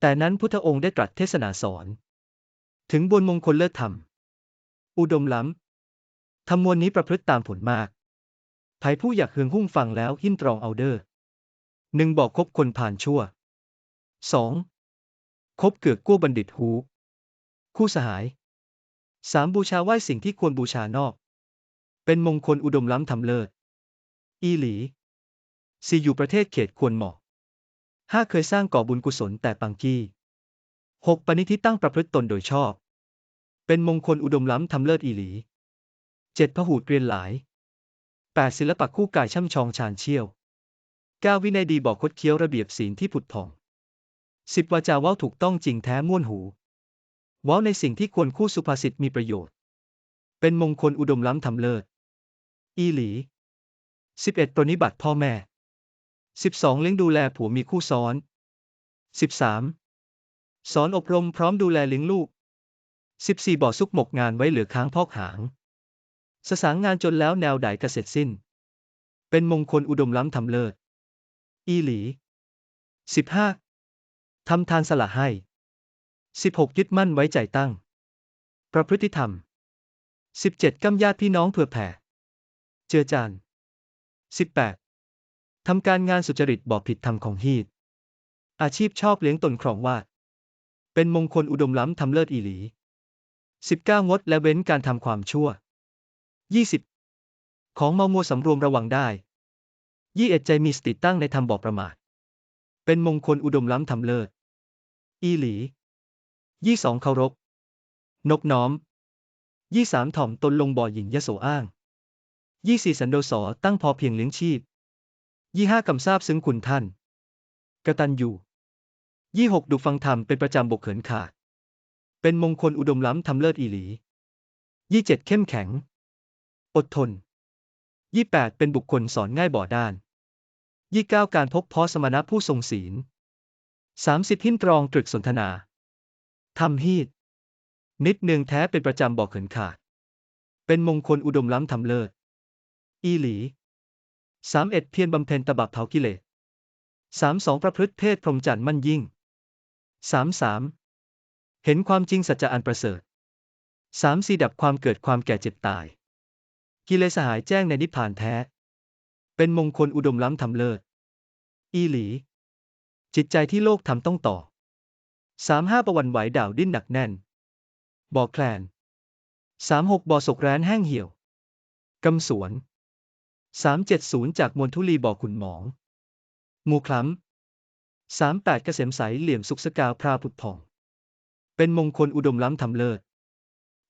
แต่นั้นพุทธองค์ได้ตรัสเทศนาสอน ถึงบนมงคลเลิศธรรม อุดมล้ำธรรมมวลนี้ประพฤติตามผลมากไผผู้อยากเฮืองหุ้งฟังแล้วหิ้นตรองเอาเดอ้อหนึ่งบอกคบคนผ่านชั่วสองคบเกือกกู้บัณฑิตหู คู่สหายสามบูชาไหว้สิ่งที่ควรบูชานอก เป็นมงคลอุดมล้ำทำเลิศ อีหลีสี่อยู่ประเทศเขตควรเหมาะ ห้าเคยสร้างก่อบุญกุศลแต่ปังกี้หกปณิธิตั้งประพฤติตนโดยชอบ เป็นมงคลอุดมล้ำทำเลิศอีหลีเจ็ดพหูเรียนหลายแปดศิลปะคู่กายช่ำชองชาญเชี่ยวเก้าวินัยดีบอกคดเคี้ยวระเบียบศีลที่ผุดผ่องสิบวาจาว่าถูกต้องจริงแท้ม่วนหูว้าในสิ่งที่ควรคู่สุภาษิตมีประโยชน์ เป็นมงคลอุดมล้ำทำเลิศ อีหลีสิบเอ็ดปรนิบัติพ่อแม่ สิบสองเลี้ยงดูแลผัวมีคู่ซ้อนสิบสามสอนอบรมพร้อมดูแลเลี้ยงลูกสิบสี่บ่อซุกหมกงานไว้เหลือค้างพอกหาง สสางงานจนแล้วแนวใดกเกษตรสิ้น เป็นมงคลอุดมล้ำทำเลิศ อีหลีสิบห้าทำทานสละให้ 16. ยึดมั่นไว้ใจตั้ง ประพฤติธรรม 17. กำญาติพี่น้องเผื่อแผ่ เจือจาน 18. ทำการงานสุจริตบอกผิดธรรมของฮีตอาชีพชอบเลี้ยงตนครองวาด เป็นมงคลอุดมล้ำทำเลิศอีหลี 19. งดและเว้นการทำความชั่ว 20. ของเมามัวสำรวมระวังได้ยี่เอ็ดใจมีสติตั้งในธรรมบอกประมาท เป็นมงคลอุดมล้ำทำเลิศ อีหลียี่สองเคารพ นบน้อมยี่สามถ่อมตนลงบ่อหญิงยโสอ้างยี่สี่สันโดษอตั้งพอเพียงเลี้ยงชีพ ยี่ห้ากำทราบซึ้งคุณท่าน กระตันอยู่ ยี่หกดูฟังธรรมเป็นประจำบกเขินขาด เป็นมงคลอุดมล้ำทำเลิศอีหลี ยี่เจ็ดเข้มแข็ง อดทน ยี่แปดเป็นบุคคลสอนง่ายบ่อด้าน ยี่เก้าการพบพอสมณะผู้ทรงศีลสามสิบหิ้นตรองตรึกสนทนาทำฮีด นิดหนึ่งแท้เป็นประจำบอกเขินขาด เป็นมงคลอุดมล้ำทำเลิศ อีหลี สามเอ็ดเพียรบำเพ็ญตบะเผากิเลสสามสองประพฤติเพศพรหมจรรย์มั่นยิ่งสามสามเห็นความจริงสัจจะอันประเสริฐสามสี่ดับความเกิดความแก่เจ็บตาย กิเลสหายแจ้งในนิพพานแท้ เป็นมงคลอุดมล้ำทำเลิศ อีหลี จิตใจที่โลกทำต้องต่อสามห้าประวันไหวดาวดิ้นหนักแน่นบ่อแคลนสามหกบ่อศกแร้นแห้งเหี่ยว กำสวน สามเจ็ดศูนย์จากมวลทุลีบ่อขุนหมอง หมูคล้ำสามแปดเกษมใสเหลี่ยมสุกสกาวพราผุดผ่อง เป็นมงคลอุดมล้ำทำเลิศ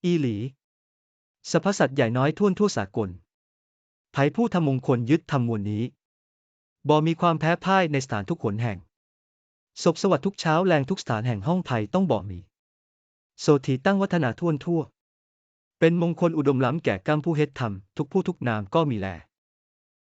อีหลีสรรพสัตว์ใหญ่น้อยท่วนทั่วสากลไผผู้ทำมงคลยึดทำมวลนี้ บ่มีความแพ้พ่ายในสถานทุกขนแห่งศพสวัสดิ์ทุกเช้าแรงทุกสถานแห่งห้องไผ่ต้องบอกมี โสถีตั้งวัฒนาท่วนทั่ว เป็นมงคลอุดมล้ำแก่ก้ามผู้เฮ็ดธรรม ทุกผู้ทุกนามก็มีแล